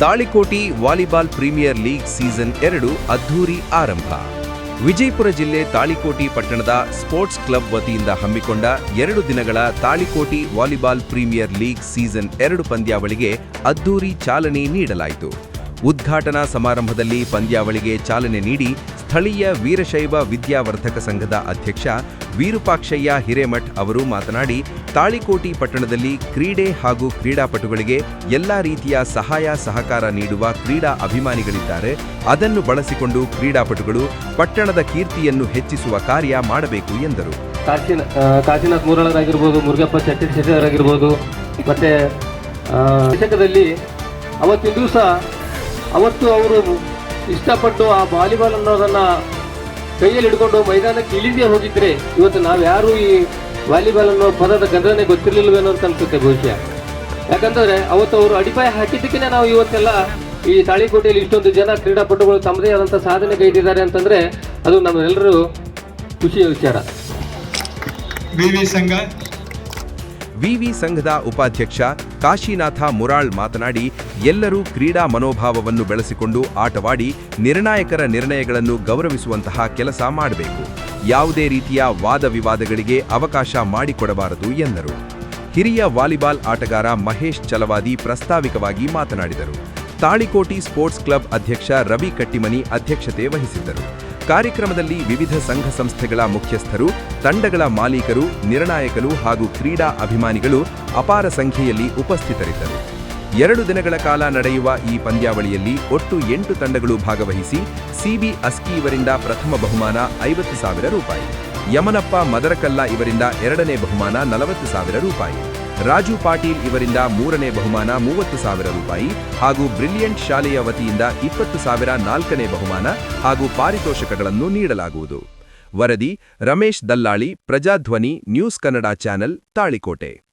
Talikoti volleyball premier league season ಎರಡು ಅದ್ಧೂರಿ ಆರಂಭ. ವಿಜಯಪುರ ಜಿಲ್ಲೆ ತಾಳಿಕೋಟಿ ಪಟ್ಟಣದ ಸ್ಪೋರ್ಟ್ಸ್ ಕ್ಲಬ್ ವತಿಯಿಂದ ಹಮ್ಮಿಕೊಂಡ ಎರಡು ದಿನಗಳ Talikoti volleyball premier league season ಎರಡು ಪಂದ್ಯಾವಳಿಗೆ ಅದ್ಧೂರಿ ಚಾಲನೆ ನೀಡಲಾಯಿತು. ಉದ್ಘಾಟನಾ ಸಮಾರಂಭದಲ್ಲಿ ಪಂದ್ಯಾವಳಿಗೆ ಚಾಲನೆ ನೀಡಿ ಸ್ಥಳೀಯ ವೀರಶೈವ ವಿದ್ಯಾವರ್ಧಕ ಸಂಘದ ಅಧ್ಯಕ್ಷ ವೀರುಪಾಕ್ಷಯ್ಯ ಹಿರೇಮಠ್ ಅವರು ಮಾತನಾಡಿ, ತಾಳಿಕೋಟಿ ಪಟ್ಟಣದಲ್ಲಿ ಕ್ರೀಡೆ ಹಾಗೂ ಕ್ರೀಡಾಪಟುಗಳಿಗೆ ಎಲ್ಲ ರೀತಿಯ ಸಹಾಯ ಸಹಕಾರ ನೀಡುವ ಕ್ರೀಡಾ ಅಭಿಮಾನಿಗಳಿದ್ದಾರೆ. ಅದನ್ನು ಬಳಸಿಕೊಂಡು ಕ್ರೀಡಾಪಟುಗಳು ಪಟ್ಟಣದ ಕೀರ್ತಿಯನ್ನು ಹೆಚ್ಚಿಸುವ ಕಾರ್ಯ ಮಾಡಬೇಕು ಎಂದರು. ಕಾಶಿನಾಥ್ ಮುರಳರಾಗಿರ್ಬೋದು, ಮುರುಗಪ್ಪ ಚಟ್ಟಿ ಮತ್ತೆ ದಶಕದಲ್ಲಿ ಅವತ್ತಿನ ದಿವಸ ಅವತ್ತು ಅವರು ಇಷ್ಟಪಟ್ಟು ಆ ವಾಲಿಬಾಲ್ ಅನ್ನೋದನ್ನ ಕೈಯಲ್ಲಿ ಹಿಡ್ಕೊಂಡು ಮೈದಾನಕ್ಕೆ ಇಳಿದೇ ಹೋಗಿದ್ರೆ ಇವತ್ತು ನಾವು ಯಾರು ಈ ವಾಲಿಬಾಲ್ ಅನ್ನೋ ಪದದ ಗದ್ರನೆ ಗೊತ್ತಿರಲಿಲ್ವೇನೋ ಅಂತ ಅನ್ಸುತ್ತೆ ಬಹುಶಃ. ಯಾಕಂತಂದ್ರೆ ಅವತ್ತು ಅವರು ಅಡಿಪಾಯ ಹಾಕಿದ್ದಕ್ಕೆ ನಾವು ಇವತ್ತೆಲ್ಲ ಈ ತಾಳಿಕೋಟೆಯಲ್ಲಿ ಇಷ್ಟೊಂದು ಜನ ಕ್ರೀಡಾಪಟುಗಳು ತಮ್ಮದೇ ಆದಂಥ ಸಾಧನೆ ಕೈದಿದ್ದಾರೆ ಅಂತಂದ್ರೆ ಅದು ನಮ್ಮೆಲ್ಲರೂ ಖುಷಿಯ ವಿಚಾರ. ಸಂಘ ವಿವಿ ಸಂಘದ ಉಪಾಧ್ಯಕ್ಷ ಕಾಶಿನಾಥ ಮುರಾಳ್ ಮಾತನಾಡಿ, ಎಲ್ಲರೂ ಕ್ರೀಡಾ ಮನೋಭಾವವನ್ನು ಬೆಳೆಸಿಕೊಂಡು ಆಟವಾಡಿ ನಿರ್ಣಾಯಕರ ನಿರ್ಣಯಗಳನ್ನು ಗೌರವಿಸುವಂತಹ ಕೆಲಸ ಮಾಡಬೇಕು. ಯಾವುದೇ ರೀತಿಯ ವಾದ ವಿವಾದಗಳಿಗೆ ಅವಕಾಶ ಮಾಡಿಕೊಡಬಾರದು ಎಂದರು. ಹಿರಿಯ ವಾಲಿಬಾಲ್ ಆಟಗಾರ ಮಹೇಶ್ ಚಲವಾದಿ ಪ್ರಸ್ತಾವಿಕವಾಗಿ ಮಾತನಾಡಿದರು. ತಾಳಿಕೋಟಿ ಸ್ಪೋರ್ಟ್ಸ್ ಕ್ಲಬ್ ಅಧ್ಯಕ್ಷ ರವಿ ಕಟ್ಟಿಮನಿ ಅಧ್ಯಕ್ಷತೆ ವಹಿಸಿದ್ದರು. ಕಾರ್ಯಕ್ರಮದಲ್ಲಿ ವಿವಿಧ ಸಂಘ ಸಂಸ್ಥೆಗಳ ಮುಖ್ಯಸ್ಥರು, ತಂಡಗಳ ಮಾಲೀಕರು, ನಿರ್ಣಾಯಕರು ಹಾಗೂ ಕ್ರೀಡಾ ಅಭಿಮಾನಿಗಳು ಅಪಾರ ಸಂಖ್ಯೆಯಲ್ಲಿ ಉಪಸ್ಥಿತರಿದ್ದರು. ಎರಡು ದಿನಗಳ ಕಾಲ ನಡೆಯುವ ಈ ಪಂದ್ಯಾವಳಿಯಲ್ಲಿ ಒಟ್ಟು ಎಂಟು ತಂಡಗಳು ಭಾಗವಹಿಸಿ ಸಿಬಿ ಅಸ್ಕಿ ಇವರಿಂದ ಪ್ರಥಮ ಬಹುಮಾನ ಐವತ್ತು ಸಾವಿರ ರೂಪಾಯಿ, ಯಮನಪ್ಪ ಮದರಕಲ್ಲ ಇವರಿಂದ ಎರಡನೇ ಬಹುಮಾನ ನಲವತ್ತು ಸಾವಿರ ರೂಪಾಯಿ. ರಾಜು ಪಾಟೀಲ್ ಇವರಿಂದ ಮೂರನೇ ಬಹುಮಾನ ಮೂವತ್ತು ಸಾವಿರ ರೂಪಾಯಿ ಹಾಗೂ ಬ್ರಿಲಿಯಂಟ್ ಶಾಲೆಯ ವತಿಯಿಂದ ಇಪ್ಪತ್ತು ಸಾವಿರ ನಾಲ್ಕನೇ ಬಹುಮಾನ ಹಾಗೂ ಪಾರಿತೋಷಕಗಳನ್ನು ನೀಡಲಾಗುವುದು. ವರದಿ ರಮೇಶ್ ದಲ್ಲಾಳಿ, ಪ್ರಜಾಧ್ವನಿ, ನ್ಯೂಸ್ ಕನ್ನಡ ಚಾನೆಲ್, ತಾಳಿಕೋಟೆ.